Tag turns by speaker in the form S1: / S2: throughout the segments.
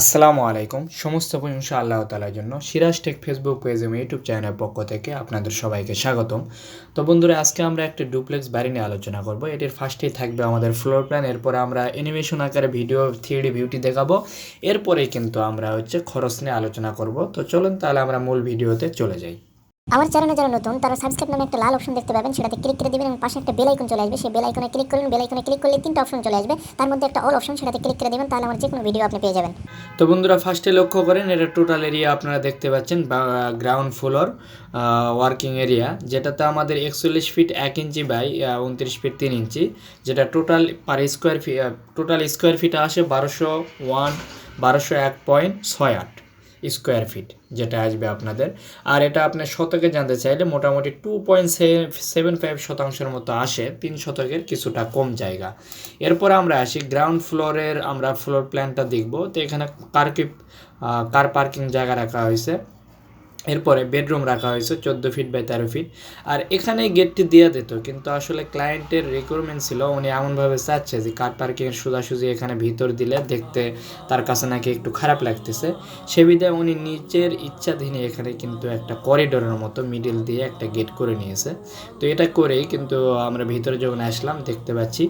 S1: আসসালামু আলাইকুম। সমস্ত প্রশংসা আল্লাহ তালার জন্য সিরাজ টেক ফেসবুক পেজ এবং ইউটিউব চ্যানেলের পক্ষ থেকে আপনাদের সবাইকে স্বাগতম। তো বন্ধুরা, আজকে আমরা একটা ডুপ্লেক্স বাড়ি নিয়ে আলোচনা করব। এটির ফার্স্টেই থাকবে আমাদের ফ্লোর প্ল্যান, এরপরে আমরা অ্যানিমেশন আকারে ভিডিও থ্রি বিউটি দেখাবো। এরপরেই কিন্তু আমরা হচ্ছে খরচ নিয়ে আলোচনা করব। তো চলুন তাহলে আমরা মূল ভিডিওতে চলে যাই।
S2: আমার চ্যানেলে যারা নতুন, তারা সাবস্ক্রাইব নামে একটা লাল অপশন দেখতে পাবেন, সেটাতে ক্লিক করে দিবেন এবং পাশে একটা বেল আইকন চলে আসবে। সেই বেল আইকনে ক্লিক করবেন বেল আইকনে ক্লিক করলে তিনটা অপশন চলে আসবে। তার মধ্যে একটা অল অপশন সেটাতে ক্লিক করে দিবেন, তাহলে আমার যে কোনো ভিডিও আপনি পেয়ে যাবেন।
S1: তো বন্ধুরা ফার্স্টে লক্ষ্য করেন, এটা টোটাল এরিয়া আপনারা দেখতে পাচ্ছেন গ্রাউন্ড ফ্লোর ওয়ার্কিং এরিয়া যেটাতে আমাদের একচল্লিশ ফিট এক ইঞ্চি বাই উনত্রিশ ফিট তিন ইঞ্চি, যেটা total per square feet total square feet আসে বারোশো ওয়ান বারোশো এক পয়েন্ট ছয় আট। স্কোয়ার ফিট যেটা আসবে আপনাদের। আর এটা আপনার শতকে জানতে চাইলে মোটামুটি টু পয়েন্ট সেভেন ফাইভ শতাংশের মতো আসে, তিন শতকের কিছুটা কম জায়গা। এরপর আমরা আসি গ্রাউন্ড ফ্লোরের আমরা ফ্লোর প্ল্যানটা দেখব। তো এখানে কার কার পার্কিং জায়গা রাখা হয়েছে। এরপরে বেডরুম রাখা হয়েছে, চোদ্দ ফিট বাই তেরো ফিট আর এখানে গেটটি দিয়ে দিত, কিন্তু আসলে ক্লায়েন্টের রিকোয়ারমেন্ট ছিল, উনি এমনভাবে চাচ্ছে যে কার পার্কিংয়ের সোজাসুজি এখানে ভিতর দিলে দেখতে তার কাছে নাকি একটু খারাপ লাগতেছে। সে বিধায় উনি নিচের ইচ্ছাধীনে এখানে কিন্তু একটা করিডোরের মতো মিডিল দিয়ে একটা গেট করে নিয়েছে। তো এটা করেই কিন্তু আমরা ভিতরে যখন আসলাম, দেখতে পাচ্ছি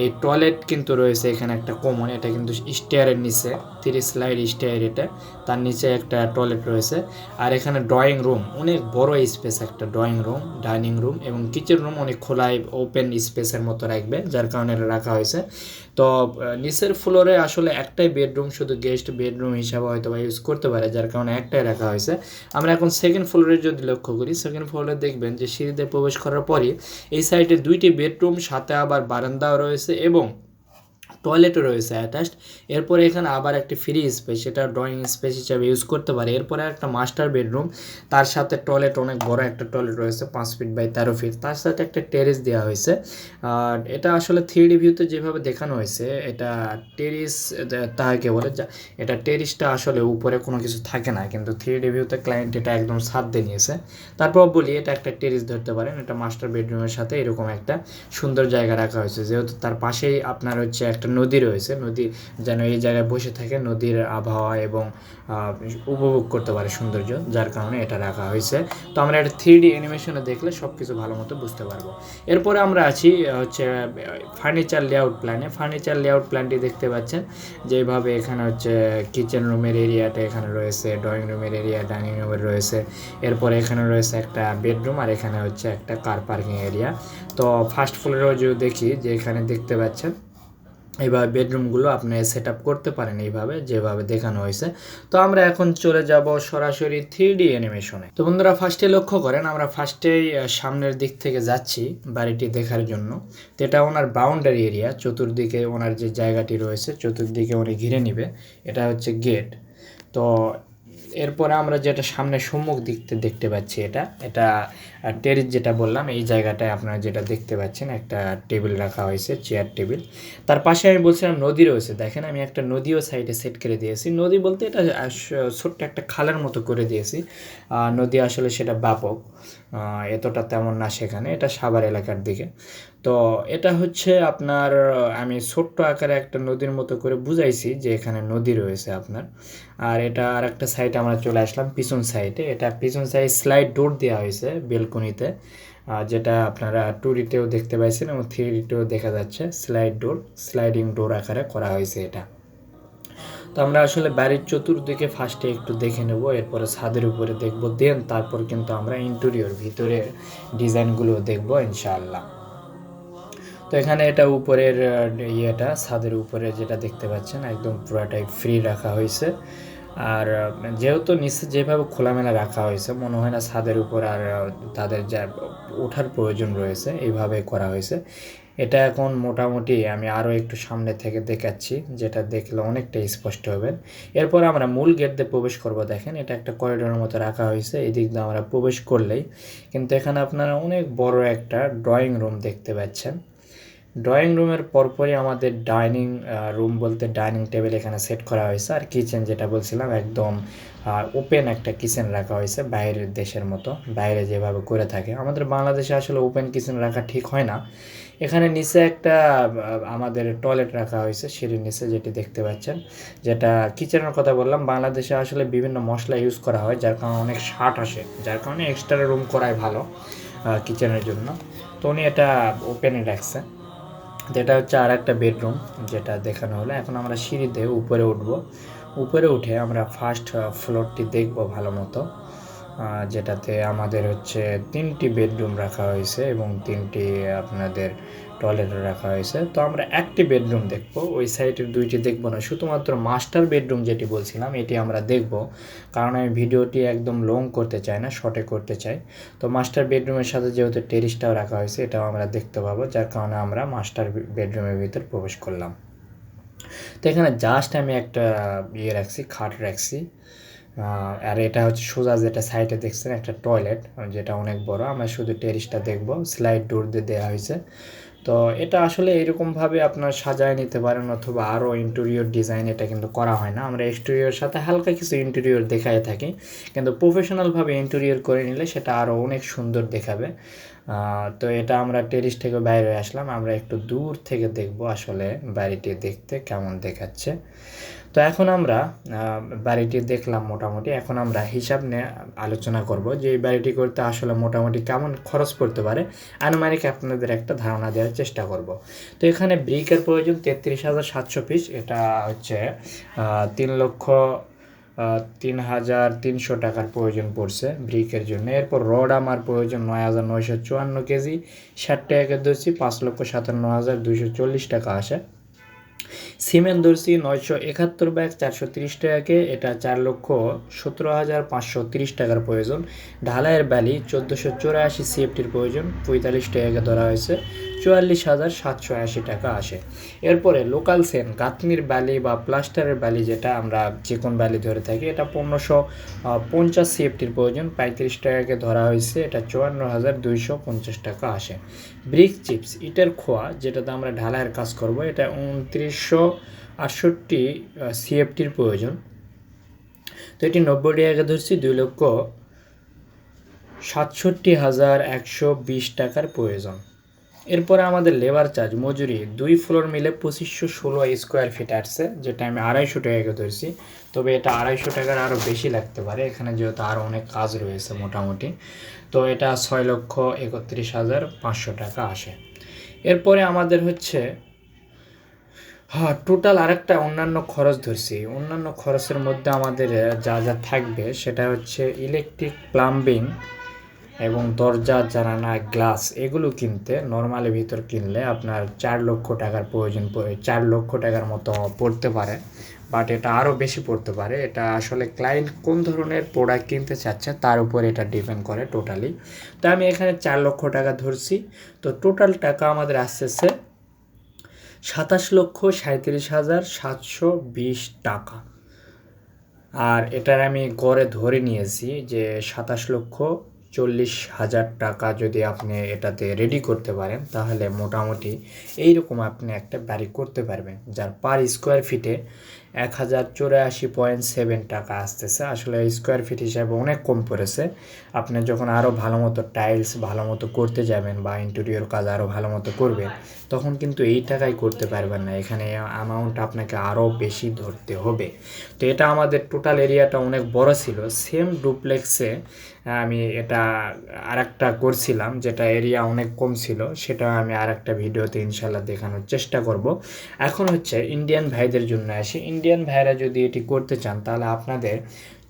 S1: এই টয়লেট কিন্তু রয়েছে এখানে একটা কমন এটা কিন্তু স্টেয়ারের নিচে। তিরিশ স্লাইড স্টেয়ার এটা। তার নিচে একটা টয়লেট রয়েছে। আর এখানে ড্রয়িং রুম, অনেক বড় স্পেস একটা ড্রয়িং রুম, ডাইনিং রুম এবং কিচেন রুম অনেক খোলায় ওপেন স্পেসের মতো রাখবে যার কারণে রাখা হয়েছে। তো নিচের ফ্লোরে আসলে একটাই বেডরুম শুধু গেস্ট বেডরুম হিসাবে হয়তো বা ইউজ করতে পারে, যার কারণে একটাই রাখা হয়েছে। আমরা এখন সেকেন্ড ফ্লোরে যদি লক্ষ্য করি সেকেন্ড ফ্লোরে দেখবেন যে সিঁড়িতে প্রবেশ করার পরই এই সাইডে দুইটি বেডরুম সাথে আবার বারান্দাও রয়েছে এবং টয়লেটও রয়েছে অ্যাটাচড এরপরে এখানে আবার একটি ফ্রি স্পেস সেটা ড্রয়িং স্পেস হিসাবে ইউজ করতে পারে। এরপরে একটা মাস্টার বেডরুম তার সাথে টয়লেট অনেক বড় একটা টয়লেট রয়েছে, পাঁচ ফিট বাই তেরো ফিট তার সাথে একটা টেরেস দেওয়া হয়েছে। আর এটা আসলে থ্রি ভিউতে যেভাবে দেখানো হয়েছে, এটা টেরিস তাহাকে বলে এটা টেরিসটা আসলে উপরে কোনো কিছু থাকে না, কিন্তু থ্রি ভিউতে ক্লায়েন্ট এটা একদম সাথ দিয়ে নিয়েছে। তারপর বলি, এটা একটা টেরিস ধরতে পারেন, এটা মাস্টার বেডরুমের সাথে এরকম একটা সুন্দর জায়গা রাখা হয়েছে। যেহেতু তার পাশেই আপনার হচ্ছে একটা নদী রয়েছে, নদী যেন এই জায়গায় বসে থাকে, নদীর আবহাওয়া এবং উপভোগ করতে পারে সৌন্দর্য, যার কারণে এটা রাখা হয়েছে। তো আমরা এটা থ্রি ডি অ্যানিমেশনে দেখলে সব কিছু ভালো মতো বুঝতে পারব। এরপরে আমরা আছি হচ্ছে, ফার্নিচার লেআউট প্ল্যানে। ফার্নিচার লেআউট প্ল্যানটি দেখতে পাচ্ছেন যেভাবে এখানে হচ্ছে কিচেন রুমের এরিয়াটা এখানে রয়েছে, ড্রয়িং রুমের এরিয়া, ডাইনিং রুমের রয়েছে। এরপরে এখানে রয়েছে একটা বেডরুম আর এখানে হচ্ছে একটা কার পার্কিং এরিয়া। তো ফার্স্ট ফ্লোরেও যদি দেখি যে এখানে দেখতে পাচ্ছেন এইভাবে বেডরুমগুলো আপনি সেট করতে পারেন এইভাবে, যেভাবে দেখানো হয়েছে। তো আমরা এখন চলে যাব সরাসরি থ্রি অ্যানিমেশনে তো বন্ধুরা ফার্স্টে লক্ষ্য করেন, আমরা ফার্স্টেই সামনের দিক থেকে যাচ্ছি বাড়িটি দেখার জন্য। তো এটা ওনার বাউন্ডারি এরিয়া চতুর্দিকে ওনার যে জায়গাটি রয়েছে, চতুর্দিকে উনি ঘিরে নিবে। এটা হচ্ছে গেট তো এরপরে আমরা যেটা সামনে সম্মুখ দিকতে দেখতে পাচ্ছি এটা এটা টেরিস যেটা বললাম, এই জায়গাটায় আপনারা যেটা দেখতে পাচ্ছেন, একটা টেবিল রাখা হয়েছে, চেয়ার টেবিল। তার পাশে আমি বলছিলাম নদী রয়েছে। দেখেন আমি একটা নদীও সাইডে সেট করে দিয়েছি। নদী বলতে এটা ছোট্ট একটা খালের মতো করে দিয়েছি। নদী আসলে সেটা ব্যাপক। এতটা তেমন না সেখানে, এটা সাভার এলাকার দিকে। তো এটা হচ্ছে আপনার, আমি ছোট্ট আকারে একটা নদীর মতো করে বুঝাইছি যে এখানে নদী রয়েছে আপনার। আর এটা আর একটা সাইড আমরা চলে আসলাম, পিছন সাইডে এটা পিছন সাইড স্লাইড ডোর দেওয়া হয়েছে বেলকনিতে যেটা আপনারা টুরিতেও দেখতে পাইছেন এবং থ্রিডিতেও দেখা যাচ্ছে স্লাইড ডোর স্লাইডিং ডোর আকারে করা হয়েছে এটা। তো আমরা আসলে বাড়ির চতুর্দিকে ফার্স্টে একটু দেখে নেব, এরপরে ছাদের উপরে দেখব দেন তারপর কিন্তু আমরা ইন্টেরিয়র ভিতরে ডিজাইনগুলো দেখব ইনশাআল্লাহ। তো এখানে এটা উপরের ইয়েটা, ছাদের উপরে যেটা দেখতে পাচ্ছেন, একদম পুরাটাই ফ্রি রাখা হয়েছে। আর যেহেতু নিচে যেভাবে খোলামেলা রাখা হয়েছে, মনে হয় না ছাদের উপর আর তাদের যা ওঠার প্রয়োজন রয়েছে, এইভাবে করা হয়েছে। এটা এখন মোটামুটি আমি আরও একটু সামনে থেকে দেখাচ্ছি, যেটা দেখলে অনেকটা স্পষ্ট হবে। এরপর আমরা মূল গেট দিয়ে প্রবেশ করব, দেখেন এটা একটা করিডোরের মতো রাখা হয়েছে এই দিক দিয়ে আমরা প্রবেশ করলেই। কিন্তু এখানে আপনারা অনেক বড় একটা ড্রয়িং রুম দেখতে পাচ্ছেন। ড্রয়িং রুমের পরপরই আমাদের ডাইনিং রুম বলতে ডাইনিং টেবিল এখানে সেট করা হয়েছে আর কিচেন যেটা বলছিলাম একদম ওপেন একটা কিচেন রাখা হয়েছে বাইরের দেশের মতো, বাইরে যেভাবে করে থাকে। আমাদের বাংলাদেশে আসলে ওপেন কিচেন রাখা ঠিক হয় না। এখানে নিচে একটা আমাদের টয়লেট রাখা হয়েছে, সিঁড়ির নিচে যেটি দেখতে পাচ্ছেন, যেটা কিচেনের কথা বললাম। বাংলাদেশে আসলে বিভিন্ন মশলা ইউজ করা হয়, যার কারণে অনেক শার্ট আসে, যার কারণে এক্সট্রা রুম করাই ভালো কিচেনের জন্য। তো উনি এটা ওপেনে রাখছে। এটা হচ্ছে আর একটা বেডরুম যেটা দেখানো হলো। এখন আমরা সিঁড়িতে উপরে উঠবো। উপরে উঠে আমরা ফার্স্ট ফ্লোরটি দেখব ভালো মতো। যেটাতে আমাদের হচ্ছে তিনটি বেডরুম রাখা হয়েছে এবং তিনটি আপনাদের টয়লেট রাখা হয়েছে। তো আমরা একটি বেডরুম দেখব, ওই সাইডের দুইটি দেখব না, শুধুমাত্র মাস্টার বেডরুম যেটি বলছিলাম, এটি আমরা দেখব। কারণ আমি ভিডিওটি একদম লং করতে চাই না শর্টে করতে চাই। তো মাস্টার বেডরুমের সাথে যেহেতু টেরিসটাও রাখা হয়েছে, এটাও আমরা দেখতে পাবো, যার কারণে আমরা মাস্টার বেডরুমের ভিতর প্রবেশ করলাম। তো এখানে জাস্ট আমি একটা ইয়ে রাখছি, খাট রাখছি। আর এটা হচ্ছে সোজা যেটা সাইডে দেখছেন, একটা টয়লেট যেটা অনেক বড়। আমরা শুধু টেরিসটা দেখব স্লাইড ডোর দিয়ে দেওয়া হয়েছে। তো এটা আসলে এরকমভাবে আপনার সাজায় নিতে পারেন অথবা আরও ইন্টেরিয়র ডিজাইন এটা কিন্তু করা হয় না। আমরা এক্সটেরিয়র সাথে হালকা কিছু ইন্টেরিয়র দেখায় থাকি, কিন্তু প্রফেশনালভাবে ইন্টেরিয়র করে নিলে সেটা আরও অনেক সুন্দর দেখাবে। তো এটা আমরা টেরিস থেকে বাইরে আসলাম, আমরা একটু দূর থেকে দেখব আসলে বাড়িটি দেখতে কেমন দেখাচ্ছে। তো এখন আমরা বাড়িটি দেখলাম মোটামুটি। এখন আমরা হিসাব নিয়ে আলোচনা করব যে এই বাড়িটি করতে আসলে মোটামুটি কেমন খরচ পড়তে পারে। আনুমানিক আপনাদের একটা ধারণা দেওয়ার চেষ্টা করব। তো এখানে ব্রিকের প্রয়োজন তেত্রিশ হাজার সাতশো পিস। এটা হচ্ছে তিন লক্ষ তিন হাজার তিনশো টাকার প্রয়োজন পড়ছে ব্রিকের জন্য। এরপর রড আমার প্রয়োজন নয় হাজার নয়শো চুয়ান্ন কেজি। ষাট টাকা ধরছি, পাঁচ লক্ষ সাতান্ন হাজার দুইশো চল্লিশ টাকা আসে। সিমেন্ট ধরছি নয়শো একাত্তর ব্যাগ চারশো তিরিশ টাকাকে, এটা চার লক্ষ সতেরো হাজার পাঁচশো তিরিশ টাকার প্রয়োজন। ঢালাইয়ের ব্যালি চোদ্দোশো চৌরাশি সিএফটির প্রয়োজন, পঁয়তাল্লিশ টাকাকে ধরা হয়েছে। চুয়াল্লিশ হাজার সাতশো আশি টাকা আসে। এরপরে লোকাল সেন গাঁথনির ব্যালি বা প্লাস্টারের ব্যালি যেটা আমরা যে কোন ব্যালি ধরে থাকি, এটা পনেরোশো পঞ্চাশ সিএফটির প্রয়োজন। পঁয়ত্রিশ টাকাকে ধরা হয়েছে, এটা চুয়ান্ন হাজার দুইশো পঞ্চাশ টাকা আসে। ব্রিক চিপস, ইটের খোয়া, যেটাতে আমরা ঢালাইয়ের কাজ করব, এটা উনত্রিশশো আটষট্টি সিএফটির প্রয়োজন। তো এটি নব্বই টাকা ধরছি, দুই লক্ষ সাতষট্টি হাজার একশো বিশ টাকার প্রয়োজন। এরপরে আমাদের লেবার চার্জ, মজুরি, দুই ফ্লোর মিলে পঁচিশশো ষোলো স্কোয়ার ফিট আসছে, যেটা আমি আড়াইশো টাকাকে ধরছি। তবে এটা আড়াইশো টাকার আরও বেশি লাগতে পারে, এখানে যেহেতু আরও অনেক কাজ রয়েছে মোটামুটি। তো এটা ছয় লক্ষ একত্রিশ হাজার পাঁচশো টাকা আসে। এরপরে আমাদের হচ্ছে হ্যাঁ টোটাল আরেকটা অন্যান্য খরচ ধরছি। অন্যান্য খরচের মধ্যে আমাদের যা যা থাকবে, সেটা হচ্ছে ইলেকট্রিক, প্লাম্বিং এবং দরজা জানানা গ্লাস এগুলো কিনতে নর্মালি ভিতর কিনলে আপনার চার লক্ষ টাকার প্রয়োজন পড়ে। চার লক্ষ টাকার মতো পড়তে পারে বাট এটা আরও বেশি পড়তে পারে। এটা আসলে ক্লায়েন্ট কোন ধরনের প্রোডাক্ট কিনতে চাচ্ছে তার উপরে এটা ডিপেন্ড করে টোটালি তো আমি এখানে চার লক্ষ টাকা ধরছি। তো টোটাল টাকা আমাদের আসতেছে সাতাশ লক্ষ সাঁত্রিশ হাজার সাতশো বিশ টাকা। আর এটার আমি গড়ে ধরে নিয়েছি যে সাতাশ লক্ষ চল্লিশ হাজার টাকা যদি আপনি এটাতে রেডি করতে পারেন, তাহলে মোটামুটি এইরকম আপনি একটা বাড়ি করতে পারবেন, যার পার স্কোয়ার ফিটে এক হাজার চৌরাশি পয়েন্ট সেভেন টাকা আসতেছে। আসলে স্কোয়ার ফিট হিসাবে অনেক কম পড়েছে। আপনি যখন আরও ভালো মতো টাইলস ভালো মতো করতে যাবেন বা ইন্টেরিয়র কাজ আরও ভালো মতো করবেন, তখন কিন্তু এই টাকায় করতে পারবেন না। এখানে অ্যামাউন্ট আপনাকে আরও বেশি ধরতে হবে। তো এটা আমাদের টোটাল এরিয়াটা অনেক বড় ছিল। সেম ডুপ্লেক্সে আমি এটা আর একটা করছিলাম, যেটা এরিয়া অনেক কম ছিল, সেটা আমি আর একটা ভিডিওতে ইনশাল্লাহ দেখানোর চেষ্টা করব। এখন হচ্ছে ইন্ডিয়ান ভাইদের জন্য আসি। ইন্ডিয়ান ভাইরা যদি এটি করতে চান, তাহলে আপনাদের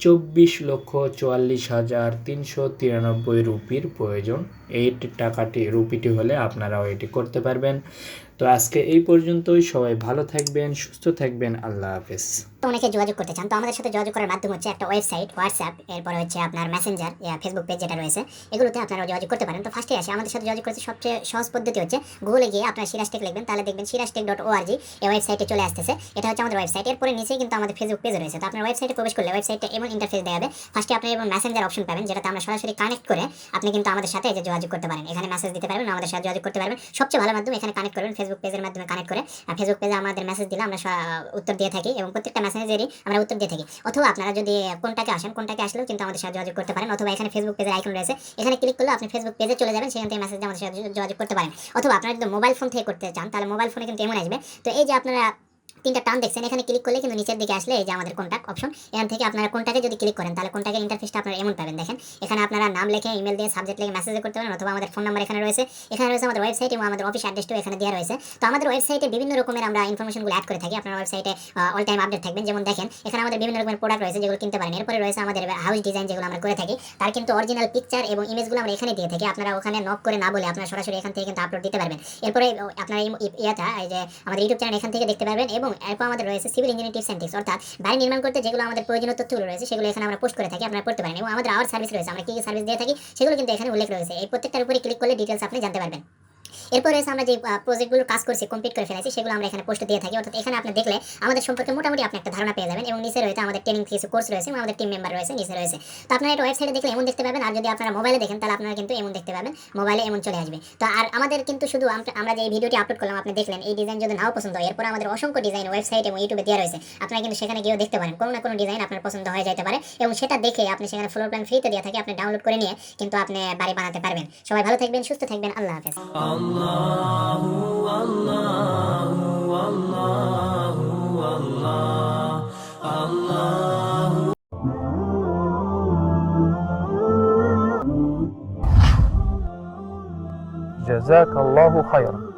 S1: চব্বিশ লক্ষ চুয়াল্লিশ হাজার তিনশো তিরানব্বই রুপির প্রয়োজন। এই টাকাটি, রুপিটি হলে আপনারাও এটি করতে পারবেন। তো আজকে এই পর্যন্তই। সবাই ভালো থাকবেন, সুস্থ থাকবেন। আল্লাহ হাফেজ।
S2: তো অনেকে যোগাযোগ করতে চান। তো আমাদের সাথে যোগাযোগ করার মাধ্যম হচ্ছে একটা ওয়েবসাইট, হোয়াটসঅ্যাপ, এরপর হচ্ছে আপনার মেসেঞ্জার ফেসবুক পেজ যেটা রয়েছে, এগুলোতে আপনারা যোগাযোগ করতে পারেন। তো ফার্স্টে আসে, আমাদের সাথে যোগাযোগ করতে সবচেয়ে সহজ পদ্ধতি হচ্ছে গুগলে গিয়ে আপনার সিরাজটেক লিখবেন, তাহলে দেখবেন সিরাজটেক ডট ওআরজি এই ওয়েবসাইটে চলে আসতেছে। এটা হচ্ছে আমাদের ওয়েবসাইট এরপরে নিচেই কিন্তু আমাদের ফেসবুক পেজ রয়েছে। তো আপনার ওয়েবসাইটে প্রবেশ করলে ওয়েবসাইটটা এমন ইন্টারফেস দেখাবে ফার্স্টে আপনি এবং মেসেঞ্জার অপশন পাবেন, যেটাতে আমরা সরাসরি কানেক্ট করে আপনি কিন্তু আমাদের সাথে যে যোগাযোগ করতে পারেন। এখানে মেসেজ দিতে পারবেন, আমাদের সাথে যোগাযোগ করতে পারবেন। সবচেয়ে ভালো মাধ্যম এখানে কানেক্ট করবেন ফেসবুক পেজের মাধ্যমে কানেক্ট করে। ফেসবুক পেজে আমাদের মেসেজ দিলে আমরা উত্তর দিয়ে থাকি এবং প্রত্যেকটা মেসেজেরই আমরা উত্তর দিয়ে থাকি। অথবা আপনারা যদি কোনটাকে আসেন, কোনটাকে আসলেও কিন্তু আমাদের সাথে যোগাযোগ করতে পারেন। অথবা এখানে ফেসবুক পেজের আইকন রয়েছে। এখানে ক্লিক করলে আপনি ফেসবুক পেজে চলে যাবেন, সেখান থেকে মেসেজ আমাদের সাথে যোগাযোগ করতে পারেন। অথবা আপনারা যদি মোবাইল ফোন থেকে করতে চান, তাহলে মোবাইল ফোনে কিন্তু এমন আসবে। তো এই যে আপনারা তিনটা টার্ম দেখছেন, এখানে ক্লিক করলে কিন্তু নিচের দিকে আসলে এই যে আমাদের কন্ট্যাক্ট অপশন এখান থেকে আপনারা কোনটাকে যদি ক্লিক করেন, তাহলে কোনটাকের ইন্টারফেসটা আপনারা এমন পাবেন, দেখেন। এখানে আপনারা নাম লিখে ইমেল দিয়ে সাবজেক্ট লিখে মেসেজ করতে পারেন, অথবা আমাদের ফোন নাম্বার এখানে রয়েছে। এখানে রয়েছে আমাদের ওয়েবসাইট এবং আমাদের অফিস অ্যাড্রেসটাও এখানে দেওয়া রয়েছে। তো আমাদের ওয়েবসাইটে বিভিন্ন রকমের আমরা ইনফরমেশনগুলো অ্যাড করে থাকি। আপনার ওয়েবসাইটে অল টাইম আপডেট থাকবেন যেমন দেখেন, এখানে আমাদের বিভিন্ন রকমের প্রোডাক্ট রয়েছে যেগুলো কিনতে পারেন। এরপরে রয়েছে আমাদের হাউস ডিজাইন যেগুলো আমরা করে থাকি। তার কিন্তু অরিজিনাল পিকচার এবং ইমেজগুলো আমরা এখানে দিয়ে থাকি। আপনারা ওখানে নক করে না বলে আপনারা সরাসরি এখান থেকে কিন্তু আপলোড দিতে পারবেন। এরপরে আপনারা ইয়েটা, এই যে আমাদের ইউটিউব চ্যানেল এখান থেকে দেখতে পারবেন। এবং এরপর আমাদের রয়েছে civil engineering tips and tips অর্থাৎ বাড়ি নির্মাণ করতে যেগুলো আমাদের প্রয়োজনীয় তথ্যগুলো রয়েছে, সেগুলো এখানে আমরা পোস্ট করে থাকি, আপনারা পড়তে পারেন এবং আমাদের আওয়ার সার্ভিস রয়েছে, আমরা কি কি সার্ভিস দিয়ে থাকি, সেগুলো কিন্তু এখানে উল্লেখ রয়েছে। এই প্রত্যেকটার উপরে ক্লিক করলে ডিটেলস আপনি জানতে পারবেন। এরপর আমরা যে প্রজেক্টগুলো কাজ করছি কমপ্লিট করে ফেলেছি, সেগুলো আমরা এখানে পোস্ট দিয়ে থাকি। অর্থাৎ এখানে আপনি দেখলে আমাদের সম্পর্কে মোটামুটি আপনি একটা ধারণা পেয়ে যাবেন এবং নিচে রয়েছে আমাদের ট্রেনিং কিছু কোর্স রয়েছে এবং আমাদের টিম মেম্বার রয়েছে, নিচে রয়েছে। তো আপনারা এটা ওয়েবসাইটে দেখলে এমন দেখতে পাবেন, আর যদি আপনারা মোবাইলে দেখেন, তাহলে আপনারা কিন্তু এমন দেখতে পাবেন মোবাইলে এমন চলে আসবে। তো আর আমাদের কিন্তু শুধু আমরা যে এই ভিডিওটি আপলোড করলাম, আপনি দেখলেন, এই ডিজাইন যদি নাও পছন্দ হয়, এরপর আমাদের অসংখ্য ডিজাইন ওয়েবসাইট এবং ইউটিউবে দেওয়া রয়েছে। আপনারা কিন্তু সেখানে গিয়েও দেখতে পারেন, কোনো না কোনো ডিজাইন আপনার পছন্দ হয়ে যেতে পারে এবং সেটা দেখে আপনি সেখানে ফ্লোর প্ল্যান ফ্রিতে দেওয়া থাকে, আপনি ডাউনলোড করে নিয়ে কিন্তু আপনি বাড়ি বানাতে পারবেন। সবাই ভালো থাকবেন, সুস্থ থাকবেন, আল্লাহ হাফেজ। والله والله والله والله الله.
S3: جزاك الله خيرا.